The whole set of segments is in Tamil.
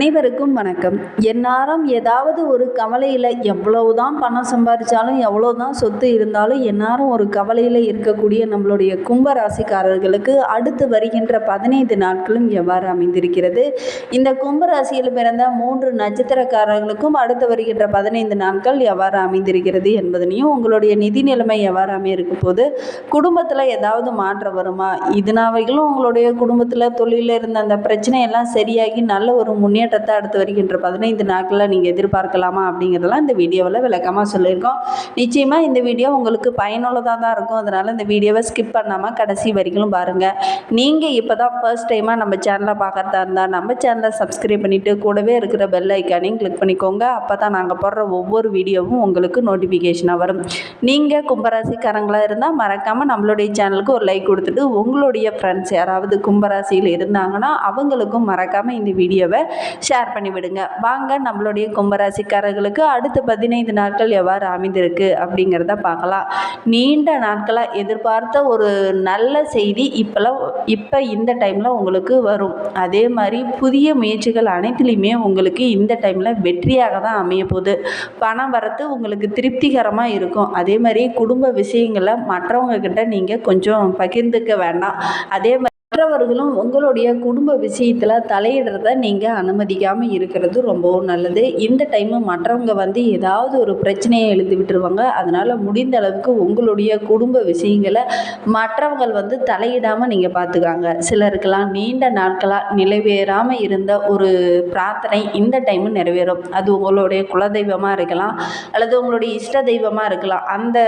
அனைவருக்கும் வணக்கம். எந்நேரம் ஏதாவது ஒரு கவலையில் எவ்வளவுதான் பணம் சம்பாதிச்சாலும் எவ்வளோதான் சொத்து இருந்தாலும் எந்நேரம் ஒரு கவலையில் இருக்கக்கூடிய நம்மளுடைய கும்ப ராசிக்காரர்களுக்கு அடுத்து வருகின்ற பதினைந்து நாட்களும் எவ்வாறு அமைந்திருக்கிறது? இந்த கும்ப ராசியில் பிறந்த மூன்று நட்சத்திரக்காரர்களுக்கும் அடுத்து வருகின்ற பதினைந்து நாட்கள் எவ்வாறு அமைந்திருக்கிறது என்பதனையும் உங்களுடைய நிதி நிலைமை எவ்வாறு அமையிருக்கும் போது குடும்பத்தில் ஏதாவது மாற்றம் வருமா? இதனாவைகளும் உங்களுடைய குடும்பத்தில் தொழிலில் இருந்த அந்த பிரச்சனையெல்லாம் சரியாகி நல்ல ஒரு முன்னேற்றத்தை அடுத்து வருகின்ற பதினைந்து நாட்களில் நீங்கள் எதிர்பார்க்கலாமா அப்படிங்கிறதெல்லாம் இந்த வீடியோவில் விளக்கமாக சொல்லியிருக்கோம். நிச்சயமாக இந்த வீடியோ உங்களுக்கு பயனுள்ளதாக தான் இருக்கும். அதனால் இந்த வீடியோவை ஸ்கிப் பண்ணாமல் கடைசி வரைக்கும் பாருங்கள் நீங்கள் இப்போ தான் ஃபர்ஸ்ட் டைமாக நம்ம சேனலை பார்க்குறதா இருந்தால் நம்ம சேனலை சப்ஸ்கிரைப் பண்ணிவிட்டு கூடவே இருக்கிற பெல் ஐக்கானையும் கிளிக் பண்ணிக்கோங்க. அப்போ தான் நாங்கள் போடுற ஒவ்வொரு வீடியோவும் உங்களுக்கு நோட்டிஃபிகேஷனாக வரும். நீங்கள் கும்பராசிக்காரங்களாக இருந்தால் மறக்காமல் நம்மளுடைய சேனலுக்கு ஒரு லைக் கொடுத்துட்டு உங்களுடைய ஃப்ரெண்ட்ஸ் யாராவது கும்பராசியில் இருந்தாங்கன்னா அவங்களுக்கும் மறக்காமல் இந்த வீடியோவை ஷேர் பண்ணிவிடுங்க வாங்க நம்மளுடைய கும்பராசிக்காரர்களுக்கு அடுத்த பதினைந்து நாட்கள் எவ்வாறு அமைந்திருக்கு அப்படிங்கிறத பார்க்கலாம். நீண்ட நாட்களாக எதிர்பார்த்த ஒரு நல்ல செய்தி இப்போலாம் இப்போ இந்த டைமில் உங்களுக்கு வரும். அதே மாதிரி புதிய முயற்சிகள் அனைத்துலேயுமே உங்களுக்கு இந்த டைமில் வெற்றியாக தான் அமைய போகுது. பணம் வரத்து உங்களுக்கு திருப்திகரமாக இருக்கும். அதே மாதிரி குடும்ப விஷயங்களை மற்றவங்க கிட்ட நீங்கள் கொஞ்சம் பகிர்ந்துக்க வேண்டாம். அதே மாதிரி மற்றவர்களும் உங்களுடைய குடும்ப விஷயத்தில் தலையிடுறத நீங்கள் அனுமதிக்காமல் இருக்கிறது ரொம்பவும் நல்லது. இந்த டைமு மற்றவங்க வந்து ஏதாவது ஒரு பிரச்சனையை எழுதி விட்டுருவாங்க. அதனால் முடிந்த அளவுக்கு உங்களுடைய குடும்ப விஷயங்களை மற்றவங்கள் வந்து தலையிடாமல் நீங்கள் பார்த்துக்காங்க சிலருக்கெல்லாம் நீண்ட நாட்களாக நிலைவேறாமல் இருந்த ஒரு பிரார்த்தனை இந்த டைமு நிறைவேறும். அது உங்களுடைய குலதெய்வமாக இருக்கலாம் அல்லது உங்களுடைய இஷ்ட தெய்வமாக இருக்கலாம். அந்த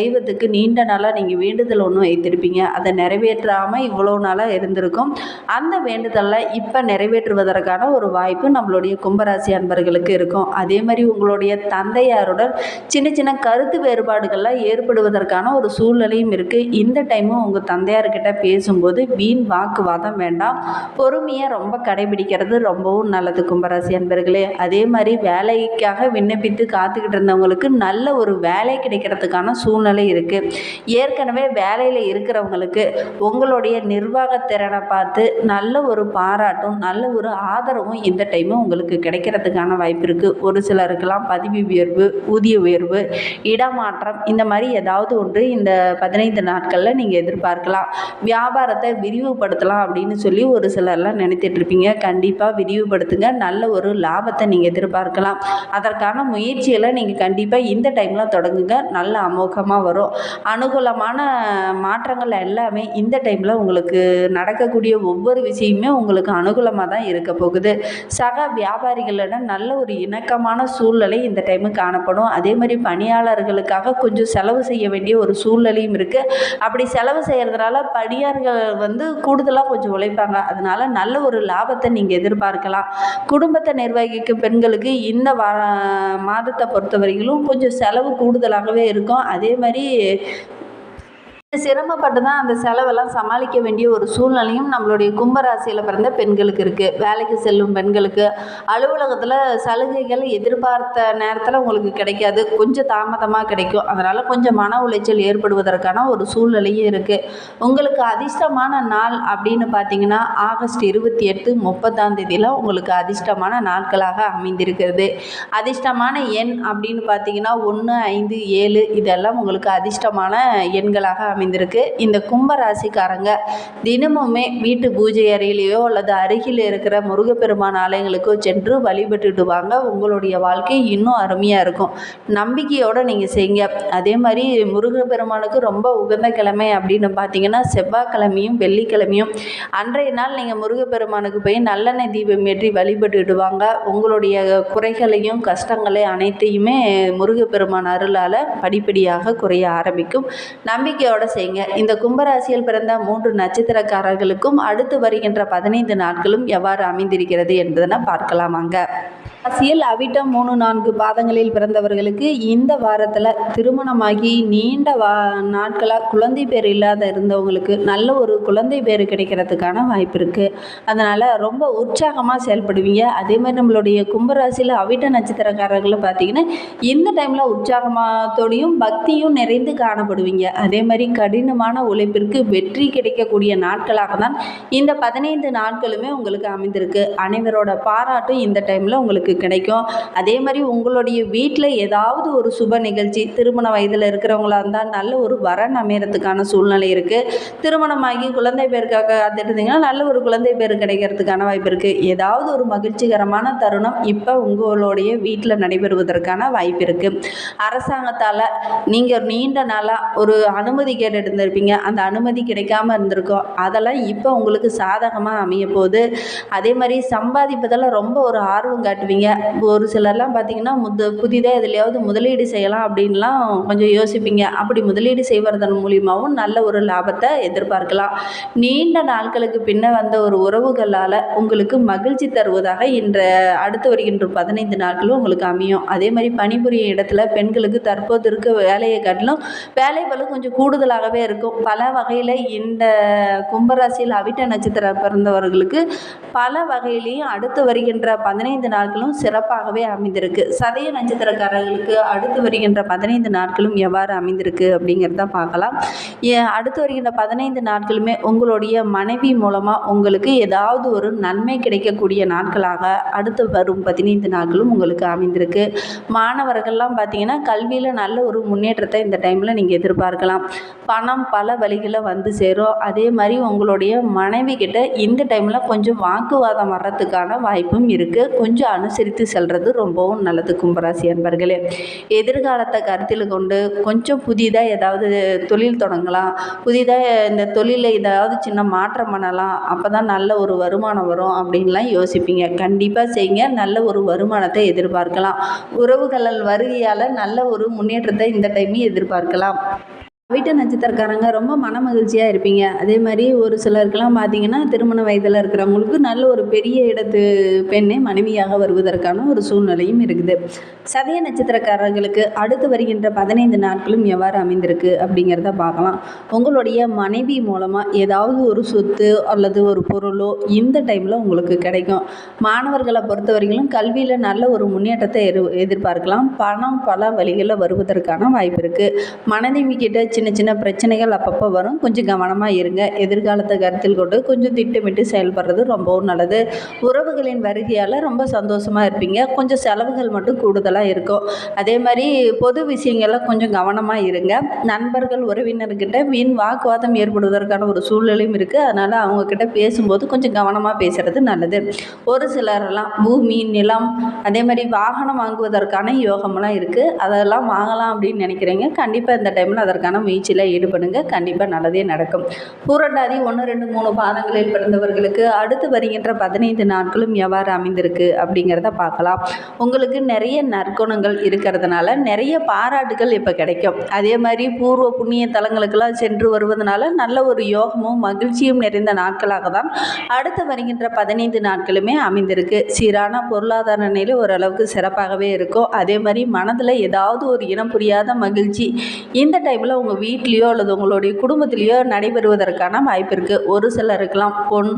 தெய்வத்துக்கு நீண்ட நாளாக நீங்கள் வேண்டுதல் ஒன்று வைத்திருப்பீங்க. அதை நிறைவேற்றாமல் இவ்வளோ நாளாக இருந்திருக்கும். அந்த வேண்டுதலில் இப்போ நிறைவேற்றுவதற்கான ஒரு வாய்ப்பு நம்மளுடைய கும்பராசி அன்பர்களுக்கு இருக்கும். அதே மாதிரி உங்களுடைய தந்தையாருடன் சின்ன சின்ன கருத்து வேறுபாடுகள்லாம் ஏற்படுவதற்கான ஒரு சூழ்நிலையும் இருக்குது இந்த டைமும் உங்கள் தந்தையார்கிட்ட பேசும்போது வீண் வாக்குவாதம் வேண்டாம். பொறுமையை ரொம்ப கடைபிடிக்கிறது ரொம்பவும் நல்லது கும்பராசி அன்பர்களே. அதே மாதிரி வேலைக்காக விண்ணப்பித்து காத்துக்கிட்டு இருந்தவங்களுக்கு நல்ல ஒரு வேலை கிடைக்கிறதுக்கான சூழ்நிலை இருக்குது ஏற்கனவே வேலையில் இருக்கிறவங்களுக்கு உங்களுடைய நிர்வாகத்தை திறனை பார்த்து நல்ல ஒரு பாராட்டும் நல்ல ஒரு ஆதரவும் இந்த டைமும் உங்களுக்கு கிடைக்கிறதுக்கான வாய்ப்பு இருக்குது ஒரு சிலருக்கெல்லாம் பதவி உயர்வு ஊதிய உயர்வு இடமாற்றம் இந்த மாதிரி ஏதாவது ஒன்று இந்த பதினைந்து நாட்களில் நீங்கள் எதிர்பார்க்கலாம். வியாபாரத்தை விரிவுபடுத்தலாம் அப்படின்னு சொல்லி ஒரு சிலர்லாம் நினைத்திட்ருப்பீங்க கண்டிப்பாக விரிவுபடுத்துங்க. நல்ல ஒரு லாபத்தை நீங்கள் எதிர்பார்க்கலாம். அதற்கான முயற்சிகளை நீங்கள் கண்டிப்பாக இந்த டைமில் தொடங்குங்க. நல்ல அமோகமாக வரும். அனுகூலமான மாற்றங்கள் எல்லாமே இந்த டைமில் உங்களுக்கு நடக்கக்கூடிய ஒவ்வொரு விஷயமே உங்களுக்கு அனுகூலமாக தான் இருக்க போகுது. சக வியாபாரிகளிடம் நல்ல ஒரு இணக்கமான சூழ்நிலை இந்த டைமு காணப்படும். அதே மாதிரி பணியாளர்களுக்காக கொஞ்சம் செலவு செய்ய வேண்டிய ஒரு சூழ்நிலையும் இருக்குது அப்படி செலவு செய்கிறதுனால பணியாளர்கள் வந்து கூடுதலாக கொஞ்சம் உழைப்பாங்க. அதனால் நல்ல ஒரு லாபத்தை நீங்கள் எதிர்பார்க்கலாம். குடும்பத்தை நிர்வகிக்கும் பெண்களுக்கு இந்த வா மாதத்தை பொறுத்தவரையிலும் கொஞ்சம் செலவு கூடுதலாகவே இருக்கும். அதே மாதிரி சிரமப்பட்டு தான் அந்த செலவெல்லாம் சமாளிக்க வேண்டிய ஒரு சூழ்நிலையும் நம்மளுடைய கும்பராசியில் பிறந்த பெண்களுக்கு இருக்குது வேலைக்கு செல்லும் பெண்களுக்கு அலுவலகத்தில் சலுகைகள் எதிர்பார்த்த நேரத்தில் உங்களுக்கு கிடைக்காது. கொஞ்சம் தாமதமாக கிடைக்கும். அதனால் கொஞ்சம் மன உளைச்சல் ஏற்படுவதற்கான ஒரு சூழ்நிலையும் இருக்குது உங்களுக்கு அதிர்ஷ்டமான நாள் அப்படின்னு பார்த்தீங்கன்னா ஆகஸ்ட் இருபத்தி எட்டு முப்பதாம் தேதியில் உங்களுக்கு அதிர்ஷ்டமான நாட்களாக அமைந்திருக்கிறது. அதிர்ஷ்டமான எண் அப்படின்னு பார்த்தீங்கன்னா ஒன்று ஐந்து ஏழு இதெல்லாம் உங்களுக்கு அதிர்ஷ்டமான எண்களாக அமை அமைந்திருக்கு. இந்த கும்ப ராசிக்காரங்க தினமுமே வீட்டு பூஜை அறையிலேயோ அல்லது அருகில் இருக்கிற முருகப்பெருமான் ஆலயங்களுக்கோ சென்று வழிபட்டுட்டு வாங்க உங்களுடைய வாழ்க்கை இன்னும் அருமையாக இருக்கும். நம்பிக்கையோடு நீங்கள் செய்யுங்க. அதே மாதிரி முருகப்பெருமானுக்கு ரொம்ப உகந்த கிழமை அப்படின்னு பார்த்தீங்கன்னா செவ்வாய்க்கிழமையும் வெள்ளிக்கிழமையும். அன்றைய நாள் நீங்கள் முருகப்பெருமானுக்கு போய் நல்லெண்ணெய் தீபம் ஏற்றி வழிபட்டுட்டு வாங்க உங்களுடைய குறைகளையும் கஷ்டங்களை அனைத்தையுமே முருகப்பெருமான் அருளால் படிப்படியாக குறைய ஆரம்பிக்கும். நம்பிக்கையோட செய்யுங்க. இந்த கும்பராசியில் பிறந்த மூன்று நட்சத்திரக்காரர்களுக்கும் அடுத்து வருகின்ற பதினைந்து நாட்களும் எவ்வாறு அமைந்திருக்கிறது என்பதனை பார்க்கலாமாங்க. ராசியில் அவிட்டம் மூணு நான்கு பாதங்களில் பிறந்தவர்களுக்கு இந்த வாரத்தில் திருமணமாகி நீண்ட வா நாட்களாக குழந்தை பேர் இல்லாத இருந்தவங்களுக்கு நல்ல ஒரு குழந்தை பேர் கிடைக்கிறதுக்கான வாய்ப்பு இருக்குது அதனால் ரொம்ப உற்சாகமாக செயல்படுவீங்க. அதே மாதிரி நம்மளுடைய கும்பராசியில் அவிட்ட நட்சத்திரக்காரர்களை பார்த்தீங்கன்னா இந்த டைமில் உற்சாகமாகத்தோடையும் பக்தியும் நிறைந்து காணப்படுவீங்க. அதே மாதிரி கடினமான உழைப்பிற்கு வெற்றி கிடைக்கக்கூடிய நாட்களாக தான் இந்த பதினைந்து நாட்களுமே உங்களுக்கு அமைந்திருக்கு. அனைவரோட பாராட்டும் இந்த டைமில் உங்களுக்கு கிடைக்கும். அதே மாதிரி உங்களுடைய வீட்டில் ஏதாவது ஒரு சுப நிகழ்ச்சி திருமண வயதில் இருக்கிறவங்களா இருந்தால் நல்ல ஒரு வரன் அமையறதுக்கான சூழ்நிலை இருக்குது திருமணமாகி குழந்தை பேருக்காக காத்திருந்தீங்கன்னா நல்ல ஒரு குழந்தை பேர் கிடைக்கிறதுக்கான வாய்ப்பு இருக்குது ஏதாவது ஒரு மகிழ்ச்சிகரமான தருணம் இப்போ உங்களுடைய வீட்டில் நடைபெறுவதற்கான வாய்ப்பு இருக்குது அரசாங்கத்தால் நீங்கள் நீண்ட நாளாக ஒரு அனுமதி கேட்டு இருந்திருப்பீங்க அந்த அனுமதி கிடைக்காம இருந்திருக்கோம் அதெல்லாம் இப்போ உங்களுக்கு சாதகமாக அமைய போகுது அதே மாதிரி சம்பாதிப்பதெல்லாம் ரொம்ப ஒரு ஆர்வம் காட்டுவீங்க. ஒரு சிலர்லாம் பார்த்தீங்கன்னா முத புதிதாக எதுலையாவது முதலீடு செய்யலாம் அப்படின்லாம் கொஞ்சம் யோசிப்பீங்க. அப்படி முதலீடு செய்வதன் மூலியமாகவும் நல்ல ஒரு லாபத்தை எதிர்பார்க்கலாம். நீண்ட நாட்களுக்கு பின்ன வந்த ஒரு உறவுகளால் உங்களுக்கு மகிழ்ச்சி தருவதாக இன்ற அடுத்து வருகின்ற பதினைந்து நாட்களும் உங்களுக்கு அமையும். அதே மாதிரி பணிபுரியும் இடத்துல பெண்களுக்கு தற்போது இருக்க வேலையை காட்டிலும் வேலை கொஞ்சம் கூடுதலாகவே இருக்கும். பல வகையில் இந்த கும்பராசியில் அவிட்ட நட்சத்திரம் பிறந்தவர்களுக்கு பல வகையிலையும் அடுத்து வருகின்ற பதினைந்து நாட்களும் சிறப்பாகவே அமைந்திருக்கு. சதய நட்சத்திரக்காரர்களுக்கு அடுத்து வருகின்ற பதினைந்து நாட்களும் எவ்வாறு அமைந்திருக்கு அப்படிங்கிறத பார்க்கலாம். அடுத்து வருகின்ற பதினைந்து நாட்களுமே உங்களுடைய மனைவி மூலமாக உங்களுக்கு ஏதாவது ஒரு நன்மை கிடைக்கக்கூடிய நாட்களாக அடுத்து வரும் பதினைந்து நாட்களும் உங்களுக்கு அமைந்திருக்கு. மாணவர்கள்லாம் பார்த்தீங்கன்னா கல்வியில் நல்ல ஒரு முன்னேற்றத்தை இந்த டைமில் நீங்கள் எதிர்பார்க்கலாம். பணம் பல வழிகளில் வந்து சேரும். அதே மாதிரி உங்களுடைய மனைவி கிட்ட இந்த டைமில் கொஞ்சம் வாக்குவாதம் வர்றதுக்கான வாய்ப்பும் இருக்குது கொஞ்சம் அனுசரித்து செல்வது ரொம்பவும் நல்லது கும்பராசி அன்பர்களே. எதிர்காலத்தை கருத்தில் கொண்டு கொஞ்சம் புதிதாக ஏதாவது தொழில் தொடங்கலாம். புதிதாக இந்த தொழிலில் ஏதாவது சின்ன மாற்றம் பண்ணலாம். அப்போ தான் நல்ல ஒரு வருமானம் வரும் அப்படின்லாம் யோசிப்பீங்க. கண்டிப்பாக செய்யுங்க. நல்ல ஒரு வருமானத்தை எதிர்பார்க்கலாம். உறவுகள் வருகையால் நல்ல ஒரு முன்னேற்றத்தை இந்த டைமே எதிர்பார்க்கலாம். வீட்டு நட்சத்திரக்காரங்க ரொம்ப மன மகிழ்ச்சியாக இருப்பீங்க. அதே மாதிரி ஒரு சிலருக்கெல்லாம் பார்த்தீங்கன்னா திருமண வயதில் இருக்கிறவங்களுக்கு நல்ல ஒரு பெரிய இடத்து பெண்ணே மனைவியாக வருவதற்கான ஒரு சூழ்நிலையும் இருக்குது. சதய நட்சத்திரக்காரர்களுக்கு அடுத்து வருகின்ற பதினைந்து நாட்களும் எவ்வாறு அமைந்திருக்கு அப்படிங்கிறத பார்க்கலாம். உங்களுடைய மனைவி மூலமாக ஏதாவது ஒரு சொத்து அல்லது ஒரு பொருளோ இந்த டைமில் உங்களுக்கு கிடைக்கும். மாணவர்களை பொறுத்த வரைக்கும் கல்வியில் நல்ல ஒரு முன்னேற்றத்தை எதிர் எதிர்பார்க்கலாம். பணம் பல வழிகளில் வருவதற்கான வாய்ப்பு இருக்குது மனைவி கிட்ட சின்ன சின்ன பிரச்சனைகள் அப்பப்போ வரும். கொஞ்சம் கவனமாக இருங்க. எதிர்காலத்தை கருத்தில் கொண்டு கொஞ்சம் திட்டமிட்டு செயல்படுறது ரொம்பவும் நல்லது. உறவுகளின் வருகையால் ரொம்ப சந்தோஷமாக இருப்பீங்க. கொஞ்சம் செலவுகள் மட்டும் கூடுதலாக இருக்கும். அதே மாதிரி பொது விஷயங்களில் கொஞ்சம் கவனமாக இருங்க. நண்பர்கள் உறவினர்கிட்ட வீண் வாக்குவாதம் ஏற்படுவதற்கான ஒரு சூழ்நிலையும் இருக்குது அதனால் அவங்கக்கிட்ட பேசும்போது கொஞ்சம் கவனமாக பேசுகிறது நல்லது. ஒரு சிலரெல்லாம் பூமி நிலம் அதே மாதிரி வாகனம் வாங்குவதற்கான யோகமெல்லாம் இருக்குது அதெல்லாம் வாங்கலாம் அப்படின்னு நினைக்கிறீங்க. கண்டிப்பாக இந்த டைமில் அதற்கான முயற்சியில் ஈடுபடுங்க. கண்டிப்பாக நல்லதே நடக்கும். பூரட்டாதி ஒன்று ரெண்டு மூணு பாதங்களில் பிறந்தவர்களுக்கு அடுத்து வருகின்ற பதினைந்து நாட்களும் எவ்வாறு அமைந்திருக்கு அப்படிங்கிறத பார்க்கலாம். உங்களுக்கு நிறைய நற்குணங்கள் இருக்கிறதுனால நிறைய பாராட்டுகள் இப்போ கிடைக்கும். அதே மாதிரி பூர்வ புண்ணிய தலங்களுக்கெல்லாம் சென்று வருவதனால நல்ல ஒரு யோகமும் மகிழ்ச்சியும் நிறைந்த நாட்களாக தான் அடுத்து வருகின்ற பதினைந்து நாட்களுமே அமைந்திருக்கு. சீரான பொருளாதார நிலை ஓரளவுக்கு சிறப்பாகவே இருக்கும். அதே மாதிரி மனதில் ஏதாவது ஒரு இனம் புரியாத மகிழ்ச்சி இந்த டைமில் உங்கள் வீட்லேயோ அல்லது உங்களுடைய குடும்பத்திலேயோ நடைபெறுவதற்கான வாய்ப்பு இருக்குது ஒரு சிலருக்கெல்லாம் பொன்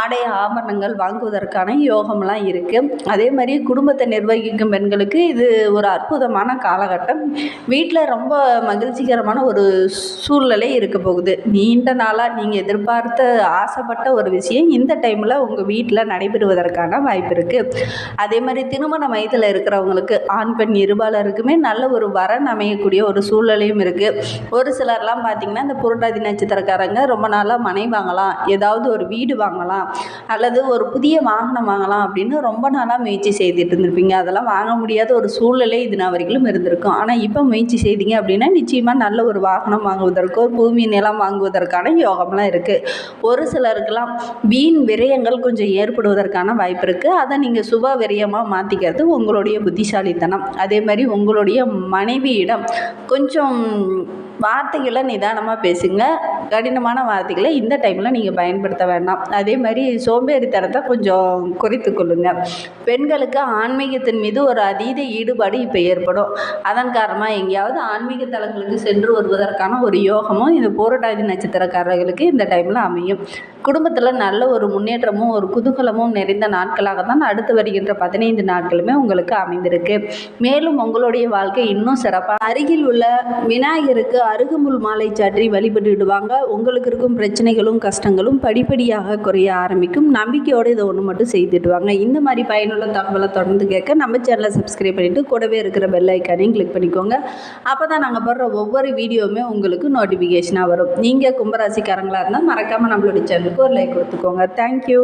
ஆடை ஆபரணங்கள் வாங்குவதற்கான யோகம்லாம் இருக்குது அதே மாதிரி குடும்பத்தை நிர்வகிக்கும் பெண்களுக்கு இது ஒரு அற்புதமான காலகட்டம். வீட்டில் ரொம்ப மகிழ்ச்சிகரமான ஒரு சூழ்நிலை இருக்க போகுது. நீண்ட நாளாக நீங்கள் எதிர்பார்த்த ஆசைப்பட்ட ஒரு விஷயம் இந்த டைமில் உங்கள் வீட்டில் நடைபெறுவதற்கான வாய்ப்பு இருக்குது அதே மாதிரி திருமண வயதில் இருக்கிறவங்களுக்கு ஆண் பெண் இருபாலருக்குமே நல்ல ஒரு வரன் அமையக்கூடிய ஒரு சூழ்நிலையும் இருக்குது ஒரு ஒரு சிலர்லாம் பார்த்திங்கன்னா இந்த புரட்டாதி நட்சத்திரக்காரங்க ரொம்ப நாளாக மனை வாங்கலாம் ஏதாவது ஒரு வீடு வாங்கலாம் அல்லது ஒரு புதிய வாகனம் வாங்கலாம் அப்படின்னு ரொம்ப நாளாக முயற்சி செய்துட்டு இருந்திருப்பீங்க. அதெல்லாம் வாங்க முடியாத ஒரு சூழ்நிலை இது நான் வரைக்கும் இருந்திருக்கும். ஆனால் இப்போ முயற்சி செய்தீங்க அப்படின்னா நிச்சயமாக நல்ல ஒரு வாகனம் வாங்குவதற்கோ பூமி நிலம் வாங்குவதற்கான யோகம்லாம் இருக்குது ஒரு சிலருக்கெல்லாம் வீண் விரயங்கள் கொஞ்சம் ஏற்படுவதற்கான வாய்ப்பு இருக்குது அதை நீங்கள் சுப விரயமாக மாற்றிக்கிறது உங்களுடைய புத்திசாலித்தனம். அதே மாதிரி உங்களுடைய மனைவியிடம் கொஞ்சம் வார்த்தைகளை நிதானமாக பேசுங்க. கடினமான வார்த்தைகளை இந்த டைமில் நீங்கள் பயன்படுத்த வேண்டாம். அதே மாதிரி சோம்பேறித்தனத்தை கொஞ்சம் குறைத்து கொள்ளுங்கள் பெண்களுக்கு ஆன்மீகத்தின் மீது ஒரு அதீத ஈடுபாடு இப்போ ஏற்படும். அதன் காரணமாக எங்கேயாவது ஆன்மீக தலங்களுக்கு சென்று வருவதற்கான ஒரு யோகமும் இந்த போராட்டாதி நட்சத்திரக்காரர்களுக்கு இந்த டைமில் அமையும். குடும்பத்தில் நல்ல ஒரு முன்னேற்றமும் ஒரு குதூகலமும் நிறைந்த நாட்களாக தான் அடுத்து வருகின்ற பதினைந்து நாட்களுமே உங்களுக்கு அமைந்திருக்கு. மேலும் உங்களுடைய வாழ்க்கை இன்னும் சிறப்பாக அருகில் உள்ள விநாயகருக்கு அருகமுள் மாலை சாற்றி வழிபட்டுடுவாங்க உங்களுக்கு இருக்கும் பிரச்சனைகளும் கஷ்டங்களும் படிப்படியாக குறைய ஆரம்பிக்கும். நம்பிக்கையோடு இதை ஒன்று மட்டும் செய்துடுவாங்க இந்த மாதிரி பயனுள்ள தகவலை தொடர்ந்து கேட்க நம்ம சேனலை சப்ஸ்கிரைப் பண்ணிவிட்டு கூடவே இருக்கிற பெல் ஐக்கானையும் கிளிக் பண்ணிக்கோங்க. அப்போ தான் நாங்கள் போடுற ஒவ்வொரு வீடியோவுமே உங்களுக்கு நோட்டிஃபிகேஷனாக வரும். நீங்கள் கும்பராசிக்காரங்களாக இருந்தால் மறக்காமல் நம்மளுடைய சேனலுக்கு ஒரு லைக் கொடுத்துக்கோங்க. தேங்க்யூ